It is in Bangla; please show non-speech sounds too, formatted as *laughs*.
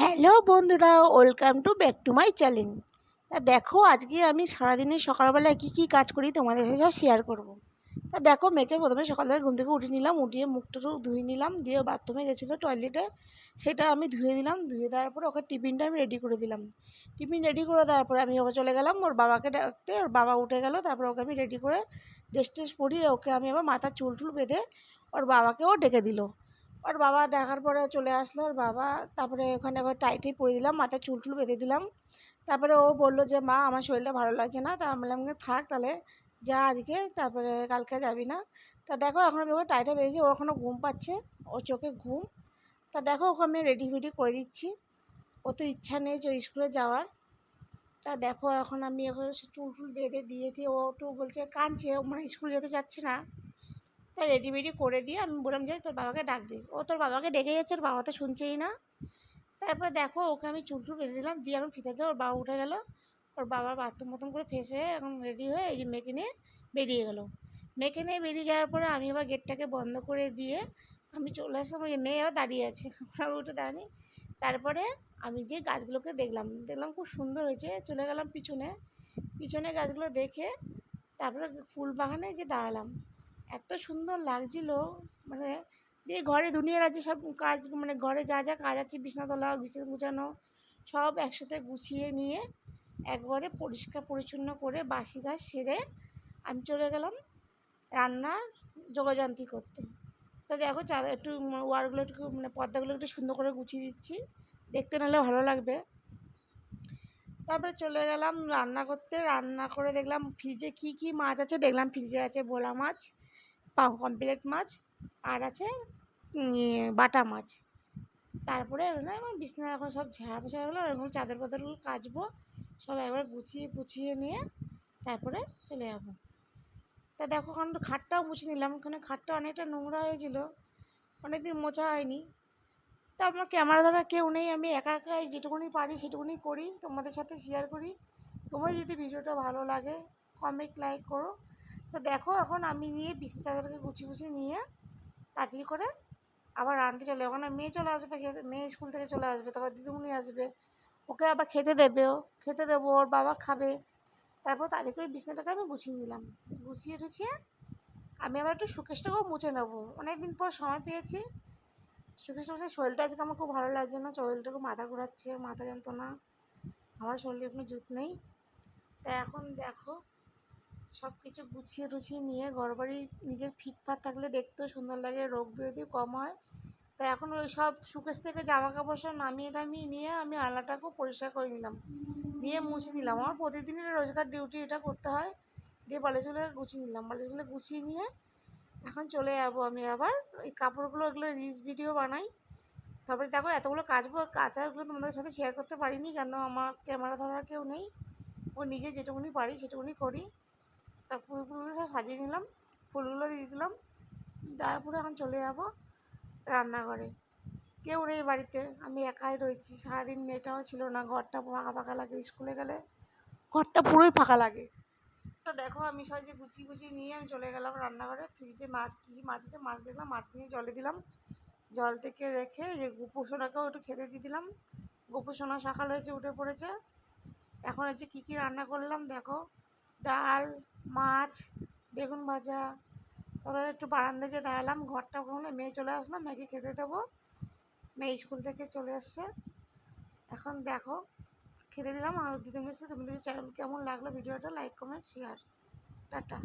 হ্যালো বন্ধুরা, welcome to back to my channel. তা দেখো, আজকে আমি সারাদিনে সকালবেলায় কী কী কাজ করি তোমাদের সাথে সব শেয়ার করব। তা দেখো, মেয়েকে প্রথমে সকালবেলা ঘুম থেকে উঠে নিলাম, উঠিয়ে মুখটা ধুয়ে নিলাম, দিয়ে বাথরুমে গেছিল টয়লেটে সেটা আমি ধুয়ে দিলাম, ধুয়ে দেওয়ার পর ওকে টিফিনটা আমি রেডি করে দিলাম। টিফিন রেডি করে দেওয়ার পরে আমি ওকে চলে গেলাম, ওর বাবাকে ডাকতে, ওর বাবা উঠে গেল, তারপর ওকে আমি রেডি করে ড্রেস ট্রেস পরিয়ে ওকে আমি আবার মাথার চুল টুল বেঁধে ওর বাবাকেও ডেকে দিল। ওর বাবা দেখার পরে চলে আসলো ওর বাবা তারপরে ওখানে আবার টাইটাই পরে দিলাম, মাথায় চুল টুল বেঁধে দিলাম। তারপরে ও বলল যে, মা, আমার শরীরটা ভালো লাগছে না। তা আমি বললাম থাক তাহলে, যা আজকে, তারপরে কালকে যাবি না। তা দেখো, এখন আমি ওকে টাইটা বেঁধেছি, ওর এখনও ঘুম পাচ্ছে, ওর চোখে ঘুম। তা দেখো, ওকে আমি রেডি ফেডি করে দিচ্ছি। ও তো ইচ্ছা নেই যে স্কুলে যাওয়ার। তা দেখো, এখন আমি ওকে চুল টুল বেঁধে দিয়েছি, ও একটু বলছে, কাঁদছে, ও মানে স্কুল যেতে চাচ্ছে না। তা রেডি বেডি করে দিয়ে আমি বললাম যে তোর বাবাকে ডাক দে। ও তোর বাবাকে ডেকে যাচ্ছে, ওর বাবা তো শুনছেই না। তারপরে দেখো, ওকে আমি চুল টুল বেঁধে দিলাম, দিয়ে আমি ফিতে দিয়ে ওর বাবা উঠে গেল। ওর বাবা বাথরুম মতন করে ফ্রেশ হয়ে এখন রেডি হয়ে এই যে মেয়েকে নিয়ে বেরিয়ে গেলো। মেয়েকে নিয়ে বেরিয়ে যাওয়ার পরে আমি আবার গেটটাকে বন্ধ করে দিয়ে আমি চলে আসলাম, ওই মেয়ে আবার দাঁড়িয়ে আছে। *laughs* আমি উঠে দাঁড়ানি। তারপরে আমি যে গাছগুলোকে দেখলাম দেখলাম খুব সুন্দর হয়েছে, চলে গেলাম পিছনে। পিছনে গাছগুলো দেখে তারপরে ফুল বাগানে যে দাঁড়ালাম। এত সুন্দর লাগছিল মানে দিয়ে ঘরে দুনিয়ার আছে সব কাজ মানে ঘরে যা যা কাজ আছে, বিছনা তোলা, বিছানা গুছানো, সব একসাথে গুছিয়ে নিয়ে একবারে পরিষ্কার পরিচ্ছন্ন করে বাসি কাজ সেরে আমি চলে গেলাম রান্নার যোগাযান্তি করতে। তো দেখো চাদর একটু ওয়ারগুলো একটু মানে পর্দাগুলো একটু সুন্দর করে গুছিয়ে দিচ্ছি, দেখতে নাহলে ভালো লাগবে। তারপরে চলে গেলাম রান্না করতে, রান্না করে দেখলাম ফ্রিজে কী কী মাছ আছে, দেখলাম ফ্রিজে আছে ভোলা মাছ পমফ্রেট মাছ আর আছে বাটা মাছ। তারপরে না আমার বিছনা এখন সব ঝাড়া পোছা হয়ে গেলো এরকম চাদর পাদরগুলো কাচবো, সব একবার গুছিয়ে পুছিয়ে নিয়ে তারপরে চলে যাব। তা দেখো, এখন তো খাটটাও মুছে নিলাম, ওখানে খাটটা অনেকটা নোংরা হয়েছিল, অনেকদিন মোছা হয়নি। তা আমার ক্যামেরা ধরা কেউ নেই, আমি একা একাই যেটুকুনি পারি সেটুকুনি করি, তোমাদের সাথে শেয়ার করি। তোমার যদি ভিডিওটা ভালো লাগে কমেন্ট লাইক করো। তো দেখো এখন আমি নিয়ে বিছনা চাদরকে গুছিয়ে গুছিয়ে নিয়ে তাড়াতাড়ি করে আবার রাঁধতে চলে যাব। না মেয়ে চলে আসবে মেয়ে স্কুল থেকে চলে আসবে, তারপর দিদিমণি আসবে। ওকে আবার খেতে দেবে ও, খেতে দেবো, ওর বাবা খাবে। তারপর তাদের করে বিছনাটাকে আমি গুছিয়ে নিলাম। গুছিয়ে টুছিয়ে আমি আবার একটু সুকেশটাকেও মুছে নেব। অনেক দিন পর সময় পেয়েছি। সুকেশ মুছে শরীরটা আজকে আমার খুব ভালো লাগছে না, শরীরটা খুব মাথা ঘোরাচ্ছে, মাথা যন্ত্রণা। আমার শরীরে কোনো জুত নেই। তা এখন দেখো সব কিছু গুছিয়ে টুছিয়ে নিয়ে ঘরবাড়ি নিজের ফিটফাট থাকলে দেখতেও সুন্দর লাগে, রোগ ব্যাধিও কম হয়। তা এখন ওই সব সুকেশ থেকে জামা কাপড় সব নামিয়ে টামিয়ে নিয়ে আমি আলাটাকেও পরিষ্কার করে নিলাম। নিয়ে মুছে নিলাম। আমার প্রতিদিনের রোজগার ডিউটি এটা করতে হয়। দিয়ে বালিশগুলো গুছিয়ে নিলাম। বালিশগুলো গুছিয়ে নিয়ে এখন চলে যাব আমি আবার। ওই কাপড়গুলো এগুলো রিলস ভিডিও বানাই। তারপরে দেখো এতগুলো কাচবো কাচারগুলো তোমাদের সাথে শেয়ার করতে পারিনি, কেন আমার ক্যামেরা ধরার কেউ নেই। ও নিজে যেটুকুনি পারি সেটুকুনি করি। তা ফুল ফুলগুলো সব সাজিয়ে নিলাম, ফুলগুলো দিয়ে দিলাম। তারপরে এখন চলে যাব রান্নাঘরে। কেউ নেই বাড়িতে, আমি একাই রয়েছি। সারাদিন মেয়েটাও ছিল না, ঘরটা ফাঁকা ফাঁকা লাগে, স্কুলে গেলে ঘরটা পুরোই ফাঁকা লাগে। তো দেখো আমি সব যে গুছিয়ে গুছিয়ে নিয়ে আমি চলে গেলাম রান্নাঘরে। ফ্রিজে মাছ, কী মাছ আছে মাছ দেখলাম, মাছ নিয়ে জলে দিলাম। জল থেকে রেখে যে গোপুসোনাকেও একটু খেতে দিয়ে দিলাম। গোপুসোনা সকাল হয়েছে উঠে পড়েছে। এখন হচ্ছে কী কী রান্না করলাম দেখো। ডাল, মাছ, বেগুন ভাজা। তারপরে একটু বারান্দায় যে দাঁড়ালাম, ঘরটা ঘুমলে মেয়ে চলে আসলাম মেয়েকে খেতে দেবো। মেয়ে স্কুল থেকে চলে এসছে। এখন দেখো, খেতে দিলাম। আর দিদিমণির তুমি তোমাদের চ্যানেল কেমন লাগল, ভিডিওটা লাইক, কমেন্ট শেয়ার টাটা।